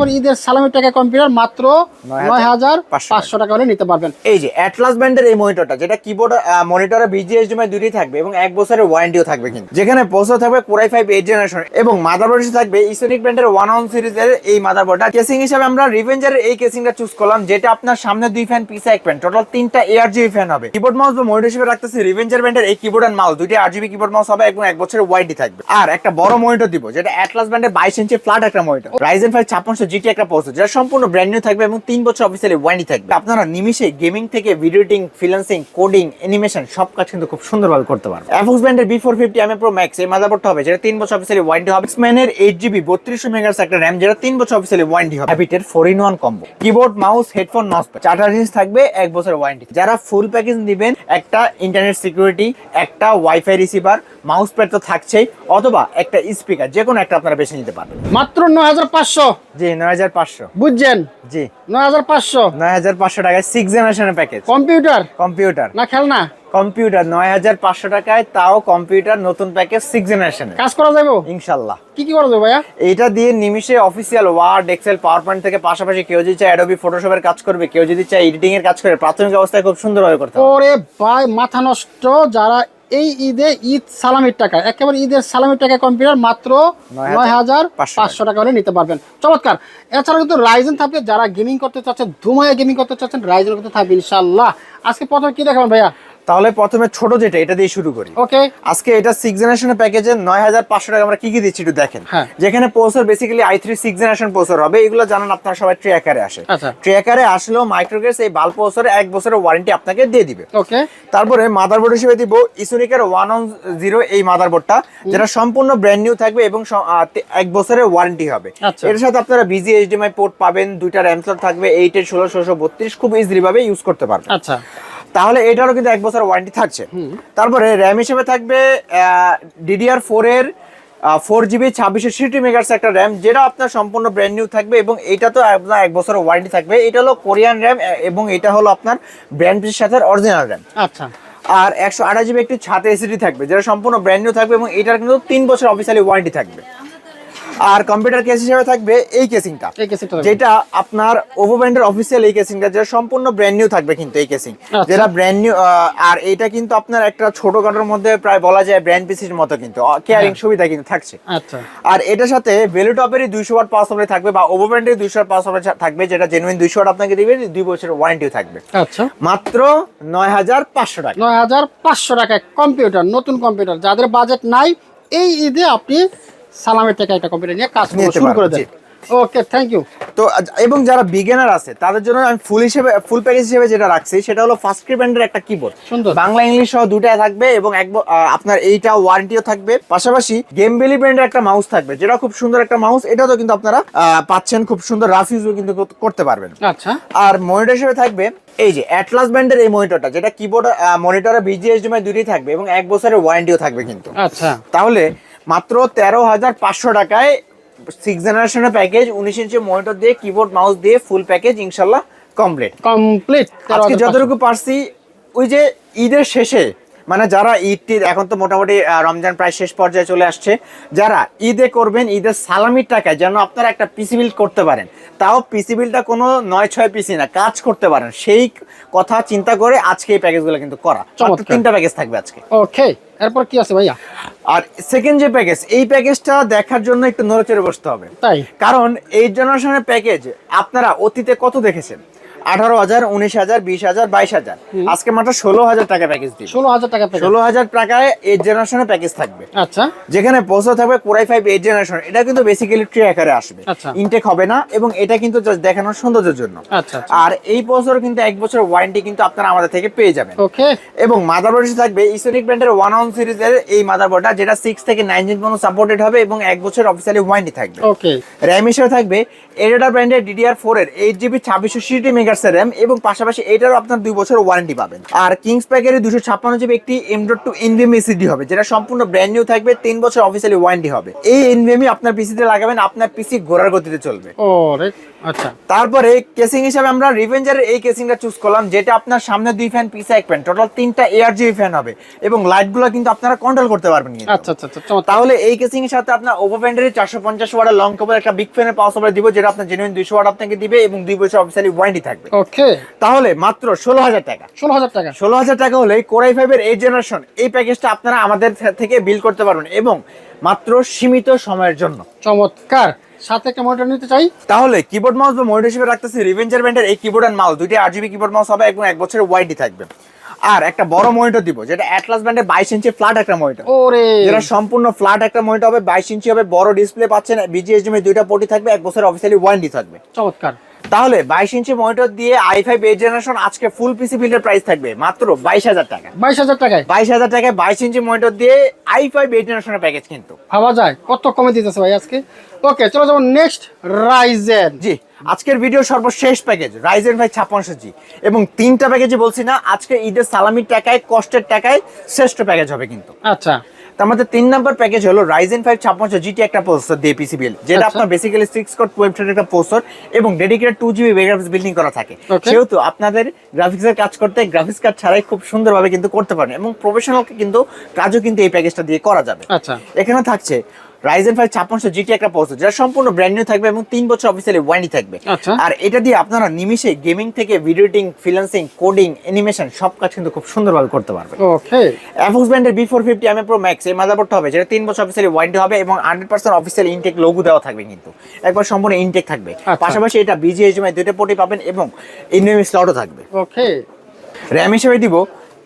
একেবারে ঈদের সালামের টাকা কম্পিউটার মাত্র নয় হাজার পাঁচশো টাকা। হলে নিতে পারবেন। এই যে অ্যাটলাস ব্র্যান্ডের এই মনিটরটা যেটা কিবোর্ড মনিটরে বিজিএসডিএমআই দুটোই থাকবে এবং এক বছরের ওয়ারেন্টিও থাকবে কিন্তু। যেখানে প্রসেসর থাকবে core i five eight generation এবং মাদারবোর্ড থাকবে ইসোনিক ব্র্যান্ডের ওয়ান অন সিরিজের এই মাদারবোর্ডটা কেসিং হিসাবে আমরা রিভেঞ্জারের এই কেসিংটা চুজ করলাম যেটা আপনার সামনে দুই ফ্যান পিছে এক ফ্যান টোটাল তিনটা এআরজিবি ফ্যান হবে। কিবোর্ড মাউস বা মনিটর হিসেবে রাখতেছি রিভেঞ্জার ব্র্যান্ডের এই কিবোর্ড এন্ড মাউস দুইটা আরজিবি কিবোর্ড মাউস হবে এবং এক বছরের ওয়ারেন্টি থাকবে। আর একটা বড় মনিটর দিব যেটা অ্যাটলাস ব্র্যান্ডের বাইশ ইঞ্চি ফ্ল্যাট একটা মনিটর রাইজেন ফাইভ ছাপ্পান্নশো জিটি একটা প্রসেসর যেটা সম্পূর্ণ ব্র্যান্ড নিউ থাকবে এবং তিন বছর অফিসিয়ালি ওয়ারেন্টি থাকবে। আপনারা নিমিশে গেমিং থেকে video editing freelancing coding animation সব কাজ কিন্তু খুব সুন্দরভাবে করতে পারবে অ্যাফক্স ব্র্যান্ডের B four fifty M pro max এই মাদারবোর্ডটা হবে যেটা তিন বছর অফিসিয়ালি ওয়ারেন্টি হবে। ম্যানের এইট জিবি বত্রিশশো মেগাস একটা র্যাম যেটা তিন বছর অফিসিয়ালি ওয়ারেন্টি হবে। হ্যাবিটের four in one combo keyboard mouse headphone নস চার্টার জিনিস থাকবে এক বছর ওয়ারেন্টি যারা ফুল প্যাকেজ নেবেন একটা ইন্টারনেট সিকিউরিটি একটা ওয়াইফাই রিসিভার মাউস প্যাড তো থাকছেই অথবা একটা স্পিকার যে কোনো একটা আপনারা বেছে নিতে পারবেন। মাত্র নয় হাজার পাঁচশো। জি নয় হাজার পাঁচশো। বুঝছেন? জি। নয় হাজার পাঁচশো? নয় হাজার পাঁচশো টাকায় সিক্স জেনারেশনের প্যাকেজ কম্পিউটার? কম্পিউটার। না খেলনা? কম্পিউটার নয় হাজার পাঁচশো টাকায় তাও কম্পিউটার নতুন প্যাকেজ জেনারেশনের কাজ করা যাবে কি কি করা যাবে ভাইয়া? দিয়ে নিমিশে official Word Excel PowerPoint থেকে পাশাপাশি কেউ যদি চায় অ্যাডোবি ফটোশপের কাজ করবে কেউ যদি চায় এডিটিং এর কাজ করবে প্রাথমিক অবস্থায় খুব সুন্দরভাবে করতে হবে। ওরে ভাই মাথা নষ্ট যারা এই ঈদে ঈদ সালামের টাকা। একেবারে ঈদের সালামের টাকা কম্পিউটার মাত্র নয় হাজার পাঁচশো পাঁচশো টাকা হলে নিতে পারবেন। চমৎকার। এছাড়া কিন্তু রাইজেন থাকবে। যারা গেমিং করতে চাচ্ছেন ধুমায় গেমিং করতে চাচ্ছেন রাইজেন কিন্তু থাকবে ইনশাল্লাহ আজকে প্রথমে কি দেখাবেন ভাইয়া? তাহলে প্রথমে ছোট যেটা এটা দিয়ে শুরু করি। ওকে। আজকে এটা সিক্স জেনারেশনের প্যাকেজে নয় হাজার পাঁচশো টাকা আমরা কি কি দিচ্ছি একটু দেখেন। হ্যাঁ। যেখানে processor basically i three six generation processor হবে এগুলো জানান আপনারা সবাই ট্রেকারে আসে। আচ্ছা। ট্রেকারে আসলেও মাইক্রোগ্রেস এই বাল প্রসেসরে এক বছরের ওয়ারেন্টি আপনাকে দিয়ে দিবে। ওকে। তারপরে মাদারবোর্ড হিসেবে দিব ইসুনিকের ওয়ান অন জিরো এই মাদারবোর্ডটা যেটা সম্পূর্ণ ব্র্যান্ড নিউ থাকবে এবং এক বছরের ওয়ারেন্টি হবে। আচ্ছা। এর সাথে আপনারা বিজি এইচডিএমআই পোর্ট পাবেন দুইটা র্যাম স্লট থাকবে এইট এর ষোলো ষোলো বত্রিশ খুব ইজিলি ভাবে ইউজ করতে পারবেন। আচ্ছা। তাহলে এটারও কিন্তু এক বছর ওয়ারেন্টি থাকছে। তারপরে র্যাম হিসেবে থাকবে ডিডিআর ফোর এর ফোর জিবি ছাব্বিশশো সিটি মেগার্স একটা র্যাম যেটা আপনার সম্পূর্ণ ব্র্যান্ড নিউ থাকবে এবং এটা তো আপনার এক বছর ওয়ারেন্টি থাকবে। এটা হলো কোরিয়ান র্যাম এবং এটা হলো আপনার ব্র্যান্ড পিসের সাথে অরিজিনাল র্যাম আচ্ছা। আর একশো আঠাশ জিবি একটি ছাতে এসিডি থাকবে যেটা সম্পূর্ণ ব্র্যান্ড নিউ থাকবে এবং এটার কিন্তু তিন বছর অফিসিয়ালি ওয়ারেন্টি থাকবে। আর কম্পিউটার কেস হিসেবে থাকবে এই কেসিংটা। যেটা আপনার ওভো ব্র্যান্ডের অফিসিয়াল এই কেসিংটা যেটা সম্পূর্ণ ব্র্যান্ড নিউ থাকবে কিন্তু এই কেসিং আচ্ছা। যেটা ব্র্যান্ড নিউ আর এটা কিন্তু আপনার একটা ছোটখাটোর মধ্যে প্রায় বলা যায় ব্র্যান্ড পিসির মতো কিন্তু। কেয়ারিং সুবিধা কিন্তু থাকছে। আচ্ছা। আর এটার সাথে ভ্যালুটপেরই দুইশো ওয়াট পাওয়ার সাপ্লাই থাকবে বা ওভো ব্র্যান্ডের দুইশো ওয়াট পাওয়ার সাপ্লাই থাকবে যেটা জেনুইন দুইশো ওয়াট আপনাকে দিবে দুই বছরের ওয়ারেন্টিও থাকবে। আচ্ছা। মাত্র নয় হাজার পাঁচশো টাকা। নয় হাজার পাঁচশো টাকা কম্পিউটার নতুন কম্পিউটার যাদের বাজেট নাই এই ঈদে আপনি সালামের থেকে একটা কম্পিউটার নিয়ে কাজ শুরু করে দেন। ওকে থ্যাংক ইউ তো এবং যারা বিগিনার আছে তাদের জন্য আমি ফুল হিসেবে ফুল প্যাকেজ হিসেবে যেটা রাখছি সেটা হলো ফার্স্ট ব্র্যান্ডের একটা কিবোর্ড সুন্দর। বাংলা ইংলিশ সহ দুটাই থাকবে এবং এক আপনার এইটা ওয়ারেন্টিও থাকবে। পাশাপাশি গেম বেলি ব্র্যান্ডের একটা মাউস থাকবে যেটা খুব সুন্দর একটা মাউস এটাও তো কিন্তু আপনারা পাচ্ছেন খুব সুন্দর রাফ ইউজও কিন্তু করতে পারবেন। আচ্ছা। আর মনিটর হিসেবে থাকবে এই যে অ্যাটলাস ব্র্যান্ডের এই মনিটরটা যেটা কিবোর্ড মনিটরে বিজিএসডিএমআই দুটোই থাকবে এবং এক বছরের ওয়ারেন্টিও থাকবে কিন্তু। আচ্ছা। তাহলে মাত্র তেরো হাজার পাঁচশো টাকায় সিক্স জেনারেশনের প্যাকেজ উনিশ ইঞ্চি মনিটর দিয়ে কিবোর্ড মাউস দিয়ে ফুল প্যাকেজ ইনশাল্লাহ কমপ্লিট কমপ্লিট আজকে যতটুকু পারছি ওই যে ঈদের শেষে মানে যারা ঈদ টিদ এখন তো মোটামুটি রমজান প্রায় শেষ পর্যায়ে চলে আসছে যারা ঈদে করবেন ঈদের সালামির টাকায় যেন আপনারা একটা পিসি বিল করতে পারেন। তাও পিসি বিলটা কোনো নয় ছয় পিসি না কাজ করতে পারেন। সেই কথা চিন্তা করে আজকে এই প্যাকেজগুলো কিন্তু করা। তিনটা প্যাকেজ থাকবে আজকে। ওকে এরপর কি আছে ভাইয়া? আর সেকেন্ড যে প্যাকেজ এই প্যাকেজটা দেখার জন্য একটু নড়েচড়ে বসতে হবে। তাই? কারণ এই জেনারেশনের প্যাকেজ আপনারা অতীতে কত দেখেছেন? আঠারো হাজার উনিশ হাজার বিশ হাজার বাইশ হাজার। আজকে মাত্র ষোলো হাজার টাকা প্যাকেজ দিবে। ষোলো হাজার টাকা ষোলো হাজার টাকায় এই জেনারেশনের প্যাকেজ থাকবে। আচ্ছা। যেখানে থাকবে কোরাই ফাইভ এইট জেনারেশন এটা কিন্তু বেসিক্যালি ট্রি আকারে আসবে। আচ্ছা। ইনটেক হবে না এবং এটা কিন্তু দেখানোর সৌন্দর্যের জন্য। আচ্ছা আচ্ছা। আর এই প্রসেসর কিন্তু এক বছর ওয়ারেন্টি কিন্তু আপনারা আমাদের থেকে পেয়ে যাবেন। ওকে। এবং মাদারবোর্ড থাকবে ইসোনিক ব্র্যান্ডের ওয়ান অন সিরিজের এই মাদারবোর্ডটা যেটা সিক্স থেকে নাইন জিন পর্যন্ত সাপোর্টেড হবে এবং এক বছর অফিসিয়ালি ওয়ারেন্টি থাকবে। ওকে। র্যাম হিসেবে থাকবে এরিডা ব্র্যান্ডের ডিডিআর ফোর এর এইট জিবি ছাব্বিশশো সিটি মেগা মেগাহার্স র্যাম এবং পাশাপাশি এটারও আপনার দুই বছর ওয়ারেন্টি পাবেন। আর কিংস প্যাকের দুশো ছাপ্পান্ন জিবি একটি M dot two NVMe SSD হবে, যেটা সম্পূর্ণ ব্র্যান্ড নিউ থাকবে, তিন বছর অফিসিয়ালি ওয়ারেন্টি হবে। এই এনভিএমই আপনার পিসিতে লাগাবেন, আপনার পিসি ঘোরার গতিতে চলবে। আচ্ছা। তারপরে কেসিং হিসাবে আমরা রিভেঞ্জারের এই কেসিংটা চুজ করলাম যেটা আপনার সামনে দুই ফ্যান পিছে এক ফ্যান টোটাল তিনটা এয়ার জিবি ফ্যান হবে এবং লাইটগুলো কিন্তু আপনারা কন্ট্রোল করতে পারবেন আচ্ছা আচ্ছা আচ্ছা তাহলে এই কেসিং এর সাথে আপনার ওপো ব্যান্ডের চারশো পঞ্চাশ ওয়াটের লং কভার একটা বিগ ফ্যানের পাওয়ার সাপ্লাই দিব যেটা আপনার জেনুইন দুইশো ওয়াট আপনাকে দিবে এবং দুই বছর অফিসিয়ালি ওয়ারেন্টি থাকবে। ওকে। তাহলে মাত্র ষোলো হাজার টাকা। ষোলো হাজার টাকা। ষোলো হাজার টাকা হলে কোরাই ফাইভের এই জেনারেশন এই প্যাকেজটা আপনারা আমাদের থেকে বিল করতে পারবেন এবং মাত্র সীমিত সময়ের জন্য। চমৎকার। সাথে একটা মনিটর নিতে চাই। তাহলে কিবোর্ড মাউস বা মনিটর হিসেবে রাখতেছি রিভেঞ্জার ব্যান্ডের এই কিবোর্ড এন্ড মাউস দুইটা আরজিবি কিবোর্ড মাউস হবে এবং এক বছরের ওয়ারেন্টি থাকবে। আর একটা বড় মনিটর দিব যেটা অ্যাটলাস ব্র্যান্ডের বাইশ ইঞ্চি ফ্ল্যাট একটা মনিটর ওরে। যেটা সম্পূর্ণ ফ্ল্যাট একটা মনিটর হবে বাইশ ইঞ্চি হবে বড় ডিসপ্লে পাচ্ছেন বিজিএসডিএম দুইটা পোর্টই থাকবে এক বছর অফিসিয়ালি ওয়ারেন্টি থাকবে। চমৎকার। তাহলে বাইশ ইঞ্চি মনিটর দিয়ে আই ফাইভ এইট জেনারেশন আজকে ফুল পিসি বিল্ডের প্রাইস থাকবে মাত্র বাইশ হাজার টাকা। বাইশ হাজার টাকায়? বাইশ হাজার টাকায় বাইশ ইঞ্চি মনিটর দিয়ে আই ফাইভ এইট জেনারেশনের প্যাকেজ কিন্তু। ভাবা যায় কত কমে দিতেছে ভাই আজকে? ওকে চলো যাব নেক্সট রাইজেন জি আজকের ভিডিও সর্বশেষ প্যাকেজ রাইজেন ভাই ছাপ্পান্নশো জি এবং তিনটা প্যাকেজে বলছি না আজকে ঈদের সালামির টাকায় কষ্টের টাকায় শ্রেষ্ঠ প্যাকেজ হবে কিন্তু। আচ্ছা। তার মধ্যে তিন নাম্বার প্যাকেজ হলো রাইজেন ফাইভ ছাপ্পান্ন জিটি একটা প্রসেসর দিয়ে পিসিবিএল যেটা আচ্ছা। আপনার বেসিক্যালি সিক্স কোড টুয়েলভ একটা প্রসেসর এবং dedicated two GB graphics building করা থাকে. সেহেতু আপনাদের গ্রাফিক্সের কাজ করতে গ্রাফিক্স কার্ড ছাড়াই খুব সুন্দরভাবে কিন্তু করতে পারেন এবং প্রফেশনালকে কিন্তু কাজও কিন্তু এই প্যাকেজটা দিয়ে করা যাবে আচ্ছা এখানে থাকছে রাইজেন ফাইভ ছাপ্পান্নশো জিটি একটা প্রসেসর যেটা সম্পূর্ণ ব্র্যান্ড নিউ থাকবে এবং তিন বছর অফিসিয়ালি ওয়ারেন্টি থাকবে। আচ্ছা। আর এটা দিয়ে আপনারা নিমিশে গেমিং থেকে video editing freelancing coding animation সব কাজ কিন্তু খুব সুন্দরভাবে করতে পারবে ওকে অ্যাফক্স ব্র্যান্ডের B four fifty M pro max এই মাদারবোর্ডটা হবে যেটা তিন বছর অফিসিয়ালি ওয়ারেন্টি হবে এবং হান্ড্রেড পার্সেন্ট অফিসিয়াল ইনটেক লোগো দেওয়া থাকবে কিন্তু। একবার সম্পূর্ণ ইনটেক থাকবে। আচ্ছা। পাশাপাশি এটা বিজিএইচএমআই দুইটা পোর্টই পাবেন এবং ইনভেমি স্লটও থাকবে। ওকে র্যাম হিসেবে দিব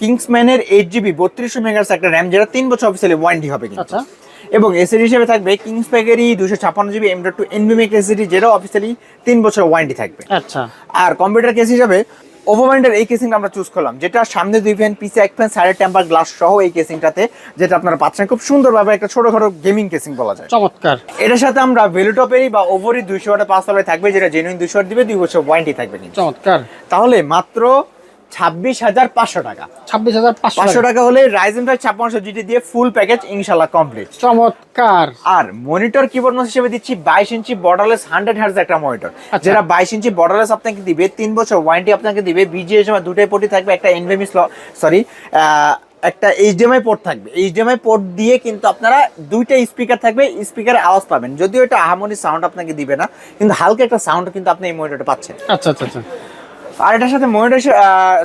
কিংসম্যানের এইট জিবি বত্রিশশো মেগাস একটা র্যাম যেটা তিন বছর অফিসিয়ালি ওয়ারেন্টি হবে কিন্তু। আচ্ছা। এবং এসিডি হিসেবে থাকবে কিংস প্যাকেরই দুশো ছাপ্পান্ন GB M dot two NVMe SSD যেটাও অফিসিয়ালি তিন বছর ওয়ারেন্টি থাকবে। আচ্ছা। আর কম্পিউটার কেস হিসাবে ওভোম্যান্ডের এই কেসিংটা আমরা চুজ করলাম যেটা সামনে দুই ফ্যান পিছে এক ফ্যান সাইডের টেম্পার গ্লাস সহ এই কেসিংটাতে যেটা আপনারা পাচ্ছেন খুব সুন্দরভাবে একটা ছোটখাটো গেমিং কেসিং বলা যায়। চমৎকার। এটার সাথে আমরা ভেলুটপেরই বা ওভারই দুইশো ওয়াটের পাঁচ তলায় থাকবে যেটা জেনুইন দুইশো ওয়াট দিবে দুই বছর ওয়ারেন্টি থাকবে চমৎকার। তাহলে মাত্র ছাব্বিশ হাজার পাঁচশো টাকা। ছাব্বিশ হাজার পাঁচশো টাকা। হলে রাইজেন ফাইভ ছাপ্পান্নশো জিটি দিয়ে ফুল প্যাকেজ ইনশাল্লাহ কমপ্লিট চমৎকার। আর মনিটর কিবোর্ড মাউস হিসেবে দিচ্ছি বাইশ ইঞ্চি বর্ডারলেস হান্ড্রেড হার্জ একটা মনিটর আচ্ছা। যেটা বাইশ ইঞ্চি বর্ডারলেস আপনাকে দিবে তিন বছর ওয়ারেন্টি আপনাকে দিবে বিজিএস দুটাই পোর্টই থাকবে একটা এনভেমি সরি একটা এইচডিএমআই পোর্ট থাকবে। এইচডিএমআই পোর্ট দিয়ে কিন্তু আপনারা দুইটা স্পিকার থাকবে স্পিকারে আওয়াজ পাবেন। যদিও এটা আহামনি সাউন্ড আপনাকে দিবে না কিন্তু হালকা একটা সাউন্ড কিন্তু আপনি এই মনিটরটা পাচ্ছেন। আচ্ছা আচ্ছা আচ্ছা। আর এটার সাথে মনিটর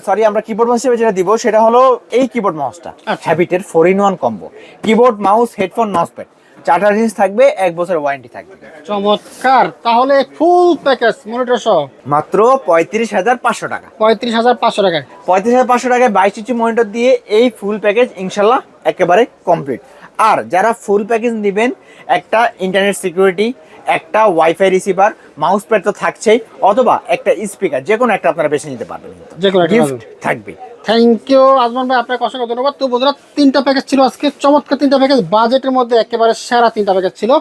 সরি আমরা কিবোর্ড মাউস হিসেবে যেটা দিব সেটা হলো এই কিবোর্ড মাউসটা। হ্যাবিটের four in one combo keyboard mouse headphone mousepad charter জিনিস থাকবে এক বছর ওয়ারেন্টি থাকবে। চমৎকার। তাহলে ফুল প্যাকেজ মনিটর সহ? মাত্র পঁয়ত্রিশ হাজার পাঁচশো টাকা। পঁয়ত্রিশ হাজার পাঁচশো টাকায়। পঁয়ত্রিশ হাজার পাঁচশো টাকায় বাইশ ইঞ্চি মনিটর দিয়ে এই ফুল প্যাকেজ ইনশাল্লাহ একেবারে কমপ্লিট আর যারা ফুল প্যাকেজ নেবেন একটা ইন্টারনেট সিকিউরিটি একটা ওয়াইফাই রিসিভার মাউস প্যাড তো থাকছেই অথবা একটা স্পিকার যে কোনো একটা আপনারা বেছে নিতে পারবেন যে কোনো গিফট থাকবে। থ্যাংক ইউ আজমান ভাই আপনাকে অসংখ্য ধন্যবাদ। তো বন্ধুরা তিনটা প্যাকেজ ছিল আজকে চমৎকার তিনটা প্যাকেজ বাজেটের মধ্যে একেবারে সেরা তিনটা প্যাকেজ ছিল।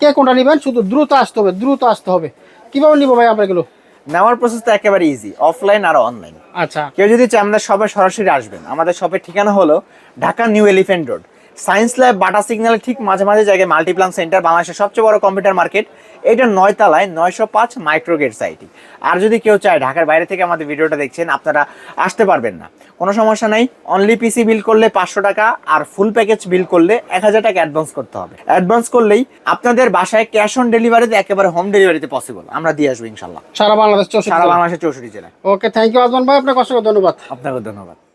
কে কোনটা নেবেন? শুধু দ্রুত আসতে হবে দ্রুত আসতে হবে। কীভাবে নিবো ভাই আমরা এগুলো? নেওয়ার প্রসেস তো একেবারে ইজি অফলাইন আর অনলাইন আচ্ছা। কেউ যদি চায় আমাদের শপে সরাসরি আসবেন আমাদের শপের ঠিকানা হলো Dhaka new Elephant road science lab Bata সিগন্যালের ঠিক মাঝে মাঝে জায়গায় মাল্টিপ্লান সেন্টার বাংলাদেশের সবচেয়ে বড় কম্পিউটার মার্কেট এটা নয় তলায় নয়শো পাঁচ মাইক্রোগেট সাইটি আর যদি কেউ চায় ঢাকার বাইরে থেকে আমাদের ভিডিওটা দেখছেন আপনারা আসতে পারবেন না। কোনো সমস্যা নাই অনলি পিসি বিল করলে পাঁচশো টাকা আর ফুল প্যাকেজ বিল করলে এক হাজার টাকা অ্যাডভান্স করতে হবে। অ্যাডভান্স করলেই আপনাদের বাসায় ক্যাশ অন ডেলিভারিতে একেবারে হোম ডেলিভারিতে পসিবল আমরা দিয়ে আসব ইনশাল্লাহ সারা বাংলাদেশ সারা বাংলাদেশের চৌষট্টি জেলায়। ওকে থ্যাংক ইউ আজমান ভাই। আপনাকে অসংখ্য ধন্যবাদ। আপনাকে ধন্যবাদ।